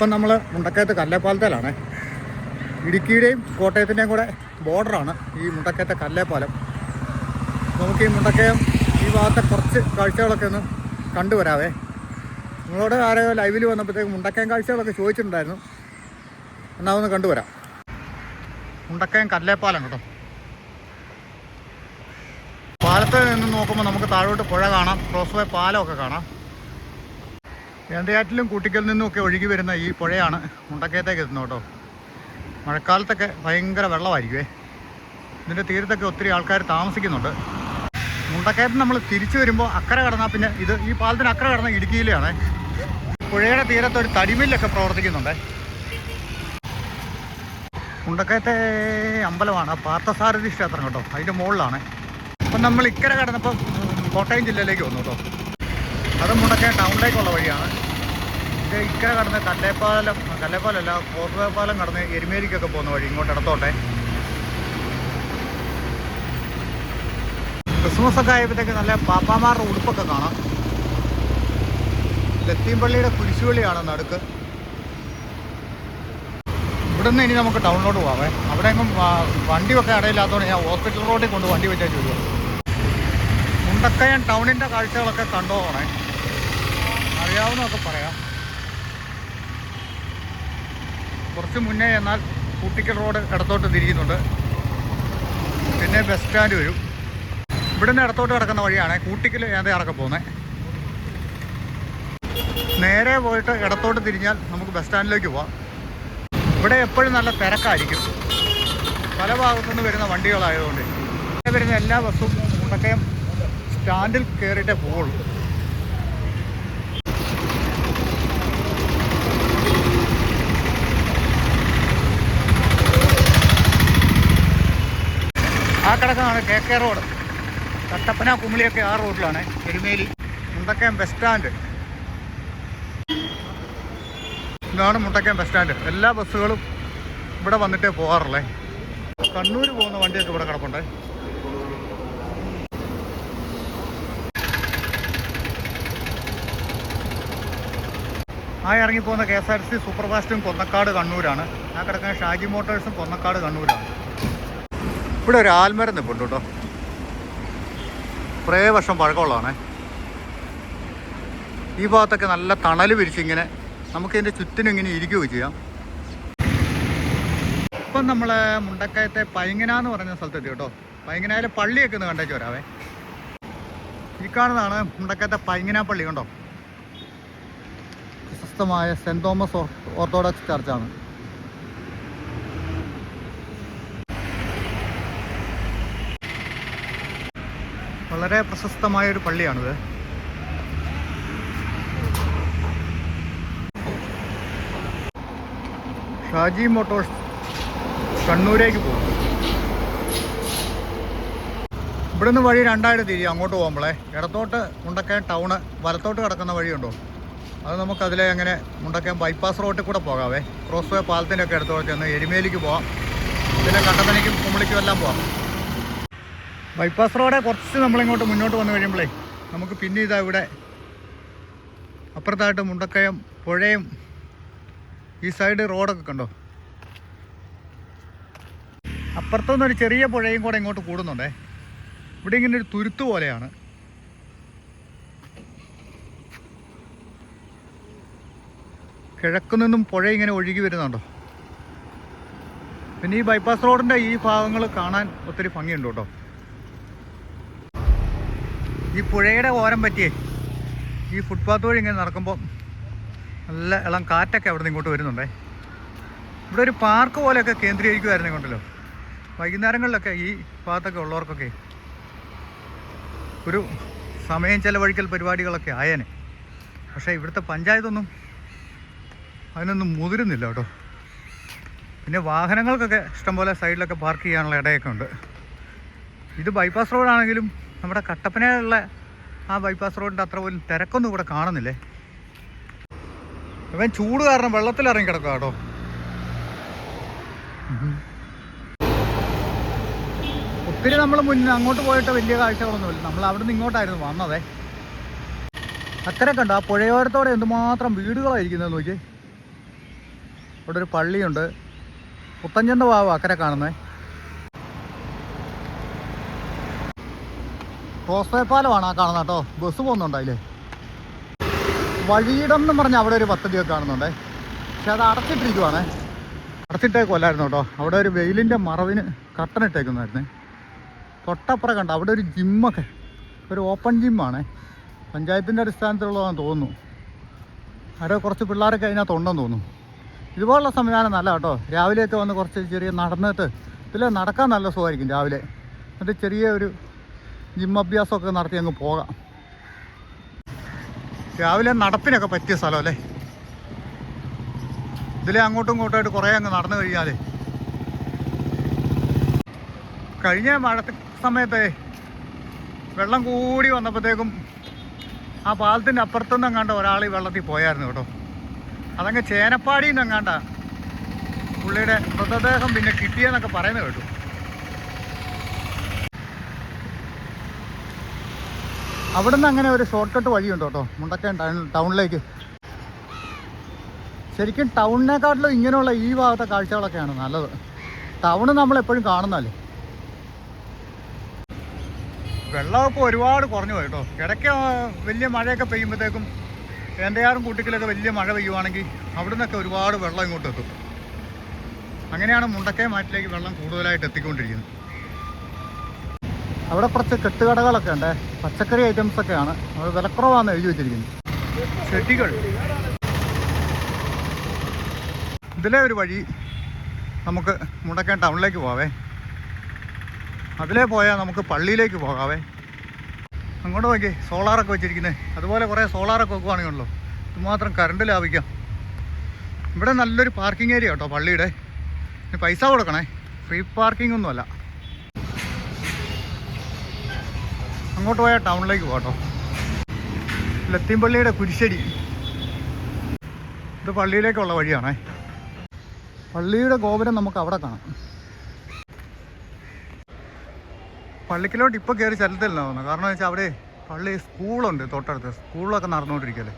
ഇപ്പം നമ്മൾ മുണ്ടക്കയത്ത് കല്ലേപ്പാലത്തിലാണ്. ഇടുക്കിയുടെയും കോട്ടയത്തിന്റെയും കൂടെ ബോർഡറാണ് ഈ മുണ്ടക്കയത്തെ കല്ലേപ്പാലം. നമുക്ക് ഈ മുണ്ടക്കയം ഈ ഭാഗത്തെ കുറച്ച് കാഴ്ചകളൊക്കെ ഒന്ന് കണ്ടുവരാവേ. നിങ്ങളോട് ആരെയോ ലൈവിൽ വന്നപ്പോഴത്തേക്ക് മുണ്ടക്കയം കാഴ്ചകളൊക്കെ ചോദിച്ചിട്ടുണ്ടായിരുന്നു. എന്നാൽ ഒന്ന് കണ്ടുവരാം. മുണ്ടക്കയം കല്ലേപ്പാലം കേട്ടോ. പാലത്ത് നിന്ന് നോക്കുമ്പോൾ നമുക്ക് താഴോട്ട് പുഴ കാണാം ക്രോസ് വേ പാലമൊക്കെ കാണാം. എന്തയാറ്റിലും കൂട്ടിക്കൽ നിന്നും ഒക്കെ ഒഴുകി വരുന്ന ഈ പുഴയാണ് മുണ്ടക്കയത്തേക്ക് എത്തുന്നത് കേട്ടോ. മഴക്കാലത്തൊക്കെ ഭയങ്കര വെള്ളമായിരിക്കുമേ ഇതിന്റെ തീരത്തൊക്കെ ഒത്തിരി ആൾക്കാർ താമസിക്കുന്നുണ്ട്. മുണ്ടക്കയത്ത് നമ്മൾ തിരിച്ചു വരുമ്പോൾ അക്കരെ കടന്നാൽ പിന്നെ ഇത് ഈ പാലത്തിന് അക്കരെ കടന്ന ഇടുക്കിയിലാണ്. പുഴയുടെ തീരത്ത് ഒരു തടിമില്ലൊക്കെ പ്രവർത്തിക്കുന്നുണ്ട്. മുണ്ടക്കയത്തെ അമ്പലമാണ് പാർത്ഥസാരഥി ക്ഷേത്രം കേട്ടോ അതിന്റെ മുകളിലാണ്. അപ്പം നമ്മൾ ഇക്കരെ കടന്നപ്പം കോട്ടയം ജില്ലയിലേക്ക് വന്നു കേട്ടോ. അത് മുണ്ടക്കയം ടൗണിലേക്കുള്ള വഴിയാണ്. ഇക്കരെ കടന്ന് കല്ലേപ്പാലം കല്ലേപ്പാലല്ല കോർവേപ്പാലം പാലം കടന്ന് എരുമേലിക്കൊക്കെ പോകുന്ന വഴി ഇങ്ങോട്ട് ഇടത്തോട്ടെ ക്രിസ്മസ് ഒക്കെ ആയപ്പോഴത്തേക്ക് നല്ല പാപ്പാമാരുടെ ഉടുപ്പൊക്കെ കാണാം. ലത്തീംപള്ളിയുടെ കുരിശുപള്ളിയാണ് നടുക്ക്. ഇവിടുന്ന് ഇനി നമുക്ക് ടൗണിലോട്ട് പോവാം അവിടെ എങ്ങും വണ്ടി വണ്ടിയൊക്കെ ഇടയില്ലാത്തതുകൊണ്ട് ഞാൻ ഹോസ്പിറ്റൽ റോഡിൽ കൊണ്ട് വണ്ടി വെച്ചാൽ ചോദിക്കും മുണ്ടക്കയം ടൗണിന്റെ കാഴ്ചകളൊക്കെ കണ്ടോണേ അറിയാവുന്നതൊക്കെ പറയാം. കുറച്ച് മുന്നേ എന്നാൽ കൂട്ടിക്കൽ റോഡ് ഇടത്തോട്ട് തിരിയുന്നുണ്ട്. പിന്നെ ബസ് സ്റ്റാൻഡ് വരും. ഇവിടെ നിന്ന് ഇടത്തോട്ട് കിടക്കുന്ന വഴിയാണ് കൂട്ടിക്കൽ ഏതയാറൊക്കെ പോകുന്നത് നേരെ പോയിട്ട് ഇടത്തോട്ട് തിരിഞ്ഞാൽ നമുക്ക് ബസ് സ്റ്റാൻഡിലേക്ക് പോവാം. ഇവിടെ എപ്പോഴും നല്ല തിരക്കായിരിക്കും. പല ഭാഗത്തുനിന്ന് വരുന്ന വണ്ടികളായതുകൊണ്ട്. വരുന്ന എല്ലാ ബസ്സും മുണ്ടക്കയം സ്റ്റാൻഡിൽ കയറിയിട്ടേ പോവുള്ളൂ. കിടക്കുന്നതാണ് കെ കെ റോഡ്. കട്ടപ്പന കുമിളിയൊക്കെ ആ റോഡിലാണ്. എരുമേലി മുണ്ടക്കയം ബസ് സ്റ്റാൻഡ് ഇതാണ് മുണ്ടക്കയം ബസ് സ്റ്റാൻഡ് എല്ലാ ബസ്സുകളും ഇവിടെ വന്നിട്ടേ പോകാറുള്ളേ. കണ്ണൂർ പോകുന്ന വണ്ടിയൊക്കെ ഇവിടെ കിടപ്പുണ്ട്. ആ ഇറങ്ങിപ്പോകുന്ന K S R C super ഫാസ്റ്റും Konnakkad കണ്ണൂരാണ്. ആ കിടക്കുന്ന ഷാജി മോട്ടോഴ്സും കൊന്നക്കാട് കണ്ണൂരാണ്. ഇവിടെ ഒരു ആൽമരം നിൽപ്പുണ്ട് കേട്ടോ കുറേ വർഷം പഴക്കമുള്ളതാണേ. ഈ ഭാഗത്തൊക്കെ നല്ല തണൽ വിരിച്ചിങ്ങനെ നമുക്ക് ഇതിന്റെ ചുറ്റിനും ഇങ്ങനെ ഇരിക്കുകയും ചെയ്യാം. ഇപ്പം നമ്മൾ മുണ്ടക്കയത്തെ പൈങ്ങന എന്ന് പറഞ്ഞ സ്ഥലത്തെത്തി കേട്ടോ. പൈങ്ങനയിലെ പള്ളിയൊക്കെ ഒന്ന് കണ്ടേച്ച് വരാവേ. ഈ കാണുന്നതാണ് മുണ്ടക്കയത്തെ പൈങ്ങന പള്ളി കണ്ടോ? പ്രശസ്തമായ സെന്റ് തോമസ് ഓർ- ഓർത്തഡോക്സ് ചർച്ചാണ്. വളരെ പ്രശസ്തമായ ഒരു പള്ളിയാണിത്. ഷാജി മോട്ടോഴ്സ് കണ്ണൂരേക്ക് പോകും. ഇവിടുന്ന് വഴി രണ്ടായിട്ട് തിരിയും അങ്ങോട്ട് പോകുമ്പോളേ ഇടത്തോട്ട് മുണ്ടക്കയം ടൗണ് വലത്തോട്ട് കിടക്കുന്ന വഴിയുണ്ടോ? അത് നമുക്ക് അതിലെ അങ്ങനെ മുണ്ടക്കയം ബൈപ്പാസ് റോഡിൽ കൂടെ പോകാവേ. ക്രോസ് വേ പാലത്തിന്റെ ഒക്കെ അടുത്തോട്ട് ചെന്ന് എരുമേലിക്ക് പോവാം. പിന്നെ കട്ടപ്പനയ്ക്കും കുമ്പളിക്കും എല്ലാം പോവാം. ബൈപ്പാസ് റോഡ് കുറച്ച് നമ്മളിങ്ങോട്ട് മുന്നോട്ട് വന്നു കഴിയുമ്പോഴേ നമുക്ക് പിന്നെ ഇതാ ഇവിടെ അപ്പുറത്തായിട്ട് മുണ്ടക്കയം പുഴയും ഈ സൈഡ് റോഡൊക്കെ കണ്ടോ? അപ്പുറത്തുനിന്നൊരു ചെറിയ പുഴയും കൂടെ ഇങ്ങോട്ട് കൂടുന്നുണ്ടേ. ഇവിടെ ഇങ്ങനെ ഒരു തുരുത്ത് പോലെയാണ്. കിഴക്കു നിന്നും പുഴ ഇങ്ങനെ ഒഴുകി വരുന്നുണ്ടോ? പിന്നെ ഈ ബൈപ്പാസ് റോഡിന്റെ ഈ ഭാഗങ്ങൾ കാണാൻ ഒത്തിരി ഭംഗിയുണ്ട് കേട്ടോ. ഈ പുഴയുടെ ഓരം പറ്റിയേ ഈ ഫുട്പാത്ത് വഴി ഇങ്ങനെ നടക്കുമ്പോൾ നല്ല ഇളം കാറ്റൊക്കെ അവിടെ നിന്ന് ഇങ്ങോട്ട് വരുന്നുണ്ടേ. ഇവിടെ ഒരു പാർക്ക് പോലെയൊക്കെ കേന്ദ്രീകരിക്കുമായിരുന്നു കൊണ്ടല്ലോ. വൈകുന്നേരങ്ങളിലൊക്കെ ഈ ഭാഗത്തൊക്കെ ഉള്ളവർക്കൊക്കെ ഒരു സമയം ചെലവഴിക്കൽ പരിപാടികളൊക്കെ ആയേനെ. പക്ഷേ ഇവിടുത്തെ പഞ്ചായത്തൊന്നും അതിനൊന്നും മുതിരുന്നില്ല കേട്ടോ. പിന്നെ വാഹനങ്ങൾക്കൊക്കെ ഇഷ്ടംപോലെ സൈഡിലൊക്കെ പാർക്ക് ചെയ്യാനുള്ള ഇടയൊക്കെ ഉണ്ട്. ഇത് ബൈപ്പാസ് റോഡാണെങ്കിലും നമ്മുടെ കട്ടപ്പനയിലുള്ള ആ ബൈപ്പാസ് റോഡിന്റെ അത്ര പോലും തിരക്കൊന്നും ഇവിടെ കാണുന്നില്ലേ? ഇവൻ ചൂട് കാരണം വെള്ളത്തിൽ ഇറങ്ങി കിടക്കുക കേട്ടോ. ഒത്തിരി നമ്മൾ മുന്നേ അങ്ങോട്ട് പോയിട്ട് വലിയ കാഴ്ചകളൊന്നുമില്ല നമ്മൾ അവിടെ നിന്ന് ഇങ്ങോട്ടായിരുന്നു വന്നതേ. അക്കരെ കണ്ടോ ആ പുഴയോരത്തോടെ എന്തുമാത്രം വീടുകളായിരിക്കുന്നത് നോക്കി അവിടെ ഒരു പള്ളിയുണ്ട്. പുത്തഞ്ചന്ത വാവ് അക്കരെ കാണുന്നത് ക്രോസ്വേ പാലമാണ് ആ കാണുന്നത് കേട്ടോ. ബസ് പോകുന്നുണ്ട് അതിൽ വഴിയിടം എന്ന് പറഞ്ഞാൽ അവിടെ ഒരു പദ്ധതിയൊക്കെ കാണുന്നുണ്ടേ. പക്ഷെ അത് അടച്ചിട്ടിരിക്കുവാണേ. അടച്ചിട്ടേക്കുമല്ലായിരുന്നു കേട്ടോ. അവിടെ ഒരു വെയിലിന്റെ മറവിന് കട്ടനിട്ടേക്കുന്നായിരുന്നേ തൊട്ടപ്പുറം കണ്ട അവിടെ ഒരു ജിമ്മൊക്കെ ഒരു ഓപ്പൺ ജിമ്മാണേ പഞ്ചായത്തിന്റെ അടിസ്ഥാനത്തിലുള്ളതാണെന്ന് തോന്നുന്നു. ആരോ കുറച്ച് പിള്ളേരൊക്കെ അതിനകത്ത് ഉണ്ടെന്ന് തോന്നുന്നു. ഇതുപോലുള്ള സംവിധാനം നല്ല കേട്ടോ. രാവിലെയൊക്കെ വന്ന് കുറച്ച് ചെറിയ നടന്നിട്ട് ഇതിൽ നടക്കാൻ നല്ല സുഖമായിരിക്കും രാവിലെ. എന്നിട്ട് ചെറിയ ഒരു ജിം അഭ്യാസമൊക്കെ നടത്തി അങ്ങ് പോകാം. രാവിലെ നടപ്പിനൊക്കെ പറ്റിയ സ്ഥലമല്ലേ? ഇതിലെ അങ്ങോട്ടും ഇങ്ങോട്ടുമായിട്ട് കുറേ അങ്ങ് നടന്നു കഴിഞ്ഞാലേ. കഴിഞ്ഞ മഴ സമയത്തെ വെള്ളം കൂടി വന്നപ്പോഴത്തേക്കും ആ പാലത്തിന്റെ അപ്പുറത്തുനിന്ന് കണ്ട ഒരാൾ ഈ വെള്ളത്തിൽ പോയായിരുന്നു കേട്ടോ. അതങ്ങ് ചേനപ്പാടിയിൽ നിന്ന് എങ്ങാണ്ട പുള്ളിയുടെ മൃതദേഹം പിന്നെ കിട്ടിയെന്നൊക്കെ പറയുന്നത് കേട്ടു. അവിടുന്ന് അങ്ങനെ ഒരു ഷോർട്ട് കട്ട് വഴിയുണ്ട് കേട്ടോ. മുണ്ടക്കയം ടൗൺ ടൗണിലേക്ക്. ശരിക്കും ടൗണിനെക്കാട്ടിലും ഇങ്ങനെയുള്ള ഈ ഭാഗത്തെ കാഴ്ചകളൊക്കെയാണ് നല്ലത്. ടൗണ് നമ്മൾ എപ്പോഴും കാണുന്നല്ലേ വെള്ളമൊക്കെ ഒരുപാട് കുറഞ്ഞു പോയി കേട്ടോ. ഇടയ്ക്ക് വലിയ മഴയൊക്കെ പെയ്യുമ്പോഴത്തേക്കും എന്റെയാറും കുട്ടിക്കലൊക്കെ വലിയ മഴ പെയ്യുവാണെങ്കിൽ അവിടെ നിന്നൊക്കെ ഒരുപാട് വെള്ളം ഇങ്ങോട്ട് എത്തും. അങ്ങനെയാണ് മുണ്ടക്കയം മാറ്റിലേക്ക് വെള്ളം കൂടുതലായിട്ട് എത്തിക്കൊണ്ടിരിക്കുന്നത്. അവിടെ കുറച്ച് കെട്ടുകടകളൊക്കെ ഉണ്ട്. പച്ചക്കറി ഐറ്റംസ് ഒക്കെയാണ്. അത് വിലക്കുറവാന്ന് എഴുതി വെച്ചിരിക്കുന്നത് ചെടികൾ. ഇതിലെ ഒരു വഴി നമുക്ക് മുണ്ടക്കയം ടൗണിലേക്ക് പോവാവേ അതിലേ പോയാൽ നമുക്ക് പള്ളിയിലേക്ക് പോകാവേ. അങ്ങോട്ട് നോക്കി സോളാറൊക്കെ വെച്ചിരിക്കുന്നത് അതുപോലെ കുറേ സോളാറൊക്കെ വെക്കുവാണെങ്കിലോ ഇതുമാത്രം കറണ്ട് ലാഭിക്കാം. ഇവിടെ നല്ലൊരു പാർക്കിംഗ് ഏരിയ കേട്ടോ പള്ളിയുടെ. പൈസ കൊടുക്കണേ. ഫ്രീ പാർക്കിംഗ് ഒന്നുമല്ല. അങ്ങോട്ട് പോയാൽ ടൗണിലേക്ക് പോകട്ടോ ലത്തീംപള്ളിയുടെ കുരിശടി. ഇത് പള്ളിയിലേക്കുള്ള വഴിയാണേ. പള്ളിയുടെ ഗോപുരം നമുക്ക് അവിടെ കാണാം. പള്ളിക്കിലോട്ട് ഇപ്പോൾ കയറി ചെല്ലത്തില്ല തോന്നുന്നു. കാരണം വെച്ചാൽ അവിടെ പള്ളി സ്കൂളുണ്ട് തൊട്ടടുത്ത്. സ്കൂളിലൊക്കെ നടന്നുകൊണ്ടിരിക്കല്ലേ.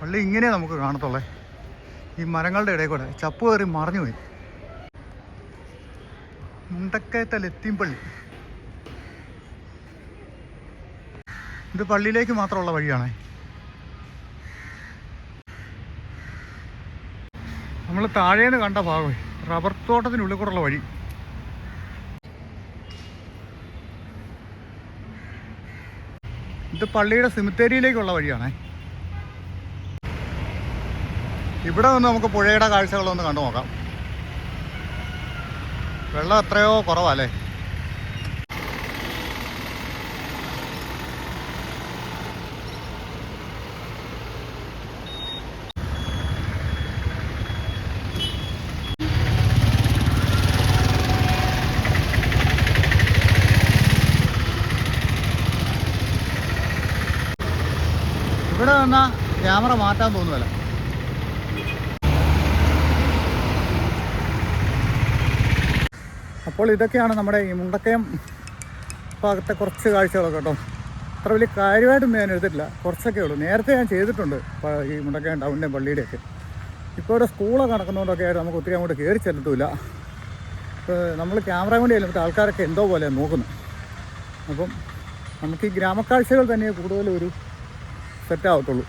പള്ളി ഇങ്ങനെ നമുക്ക് കാണത്തുള്ളേ. ഈ മരങ്ങളുടെ ഇടയിൽ കൂടെ ചപ്പ് കയറി മറിഞ്ഞു പോയി മുണ്ടക്കയത്തെ ലത്തീംപള്ളി ഇത് പള്ളിയിലേക്ക് മാത്രമുള്ള വഴിയാണേ. നമ്മൾ താഴേന്ന് കണ്ട ഭാഗമേ റബ്ബർ തോട്ടത്തിനുള്ളിൽ കൂടെയുള്ള വഴി. ഇത് പള്ളിയുടെ സിമിത്തേരിയിലേക്കുള്ള വഴിയാണേ. ഇവിടെ നിന്ന് നമുക്ക് പുഴയുടെ കാഴ്ചകളൊന്ന് കണ്ടു നോക്കാം വെള്ളം എത്രയോ കുറവല്ലേ? ഇവിടെ നിന്നാ ക്യാമറ മാറ്റാൻ തോന്നുമല്ല അപ്പോൾ ഇതൊക്കെയാണ് നമ്മുടെ ഈ മുണ്ടക്കയം ഭാഗത്തെ കുറച്ച് കാഴ്ചകളൊക്കെ കേട്ടോ. അത്ര വലിയ കാര്യമായിട്ടൊന്നും ഞാൻ എടുത്തിട്ടില്ല. കുറച്ചൊക്കെ ഉള്ളൂ. നേരത്തെ ഞാൻ ചെയ്തിട്ടുണ്ട് ഈ മുണ്ടക്കയം ടൗണിന്റെയും പള്ളിയുടെയൊക്കെ. ഇപ്പോൾ ഇവിടെ സ്കൂളൊക്കെ നടക്കുന്നതുകൊണ്ടൊക്കെ ആയിട്ട് നമുക്ക് ഒത്തിരി അങ്ങോട്ട് കയറി ചെല്ലത്തുമില്ല. ഇപ്പോൾ നമ്മൾ ക്യാമറ കൊണ്ട് ചെല്ലുമ്പോൾ ആൾക്കാരൊക്കെ എന്തോ പോലെ നോക്കുന്നു. അപ്പം നമുക്ക് ഈ ഗ്രാമക്കാഴ്ചകൾ തന്നെ കൂടുതലൊരു സെറ്റ് ആവത്തുള്ളൂ